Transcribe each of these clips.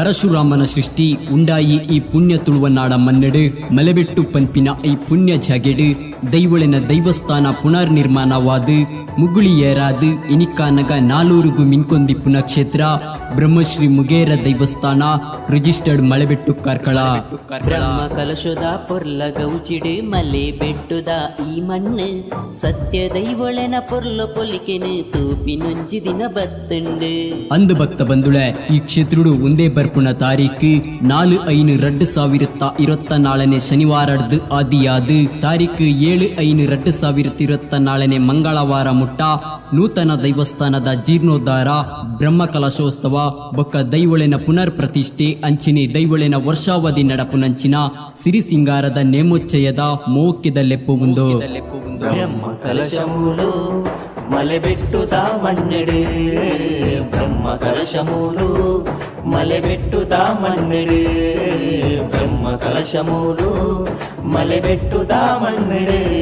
ಪರಶುರಾಮನ ಸೃಷ್ಟಿ ಉಂಡಾಯಿ ಈ ಪುಣ್ಯ ತುಳುವನಾಡ ಮನ್ನಡು ಮಲೆಬೆಟ್ಟು ಪಂಪಿನ ಈ ಪುಣ್ಯ ಜಗೆಡು ದೈವಳಿನ ದೈವಸ್ಥಾನ ಪುನರ್ ನಿರ್ಮಾಣವಾದು ಮುಗುಳಿ ಏರಾದು ಇನಿಕಾನಗ ನಾಲೂರುಗು ಮಿನ್ಕೊಂದಿ ಪುನಕ್ಷೇತ್ರ ಬ್ರಹ್ಮಶ್ರೀ ಮುಗೇರ ದೈವಸ್ಥಾನ ರಿಜಿಸ್ಟರ್ಡ್ ಮಳೆಬೆಟ್ಟು ಕಾರ್ಕಳ ಬ್ರಹ್ಮ ಕಲಶದ ಪೊರ್ಲ ಗೌಚಿಡು ಮಲೆ ಬೆಟ್ಟುದ ಈ ಮಣ್ಣು ಸತ್ಯ ದೈವೊಳೆನ ಪೊರ್ಲ ಪೊಲಿಕೆನು ತೂಪಿ ನೊಂಜಿ ದಿನ ಬತ್ತುಂಡು ಅಂದು ಭಕ್ತ ಬಂದುಳೆ ಈ ಕ್ಷೇತ್ರುಡು ಒಂದೇ ಬರ್ಪುನ ತಾರೀಕು ನಾಲು ಐನು ರಡ್ಡು ಸಾವಿರತ್ತ ಇರೊತ್ತ ನಾಳನೆ ಶನಿವಾರಡ್ದು ಆದಿಯಾದು ತಾರೀಕು ಏಳು ಐನು ಎರಡು ಸಾವಿರದ ಮಂಗಳವಾರ ಮುಟ್ಟ ನೂತನ ದೈವಸ್ಥಾನದ ಜೀರ್ಣೋದ್ಧಾರ ಬ್ರಹ್ಮ ಕಲಶೋತ್ಸವ ಬೊಕ್ಕ ದೈವೊಳೆನ ಪುನರ್ ಪ್ರತಿಷ್ಠೆ ಅಂಚಿನಿ ದೈವೊಳೆನ ವರ್ಷಾವಧಿ ನಡಪುನಂಚಿನ ಸಿರಿ ಸಿಂಗಾರದ ನೇಮೋಚ್ಚಯದ ಮೋಕ್ಯದ ಲೆಪ್ಪು ಬ್ರಹ್ಮ ಕಲಶಮೂಲು ಮಲೆ ಬೆಟ್ಟುದ ಮಣ್ಣೆಡು. ಬ್ರಹ್ಮ ಕಲಶಮೂಲು ಮಲೆ ಬೆಟ್ಟುದ ಮಣ್ಣೆಡು ಬ್ರಹ್ಮ ಕಲಶಮೂಲು ಮಲೆ ಬೆಟ್ಟುದ ಮಣ್ಣೆಡು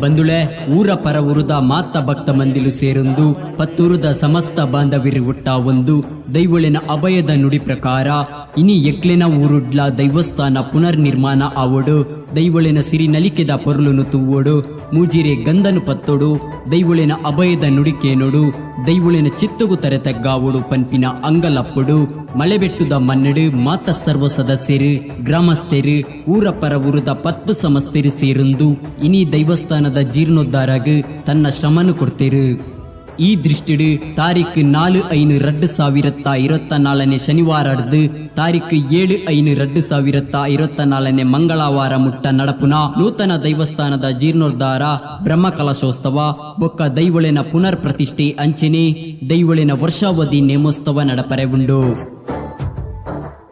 ಬಂದುಳೆ ಊರ ಪರ ಉರುದ ಮಾತ ಭಕ್ತ ಮಂದಿಲು ಸೇರೊಂದು, ಪತ್ತೂರುದ ಸಮಸ್ತ ಬಾಂಧವಿರು ಒಟ್ಟ ಒಂದು, ದೈವಳಿನ ಅಭಯದ ನುಡಿ ಪ್ರಕಾರ ಇನಿ ಎಕ್ಲೆನ ಊರುಡ್ಲ ದೈವಸ್ಥಾನ ಪುನರ್ ನಿರ್ಮಾಣ ಆವೋಡು, ದೈವಳೆನ ಸಿರಿ ನಲಿಕೆದ ಪೊರ್ಲುನು ತೂವೊಡು, ಮೂಜಿರೆ ಗಂಧನು ಪತ್ತೊಡು, ದೈವಳೆನ ಅಭಯದ ನುಡಿಕೇನೋಡು ದೈವಳೆನ ಚಿತ್ತಗು ತರೆತಗ್ಗಾವೋಡು ಪನ್ಪಿನ ಅಂಗಲಪ್ಪಡು, ಮಳೆಬೆಟ್ಟುದ ಮನ್ನಡು ಮಾತ ಸರ್ವ ಸದಸ್ಯರು ಗ್ರಾಮಸ್ಥರು ಊರ ಪರ ಊರದ ಪತ್ತು ಸಮಸ್ತರು ಸೇರುಂದು, ಇನಿ ದೈವಸ್ಥಾನದ ಜೀರ್ಣೋದ್ಧಾರಗ್ ತನ್ನ ಶ್ರಮನು ಕೊಡ್ತೇರು. ಈ ದೃಷ್ಟಿಡು ತಾರೀಕು ನಾಲ್ಕು ಐನು ರಡ್ಡು ಸಾವಿರತ್ತ ಇರತ್ತ ನಾಳನೆ ಶನಿವಾರ ಅಡ್ದು ತಾರೀಕು ಏಳು ಐನು ರಡ್ಡು ಸಾವಿರದ ಇರತ್ತ ನಾಲ್ಕನೇ ಮಂಗಳವಾರ ಮುಟ್ಟ ನಡಪುನ ನೂತನ ದೈವಸ್ಥಾನದ ಜೀರ್ಣೋದ್ಧಾರ ಬ್ರಹ್ಮ ಬೊಕ್ಕ ದೈವಳಿನ ಪುನರ್ ಪ್ರತಿಷ್ಠೆ ಅಂಚನೆ ದೈವಳಿನ ವರ್ಷಾವಧಿ ನೇಮೋತ್ಸವ ನಡಪರೆ ಉಂಡು.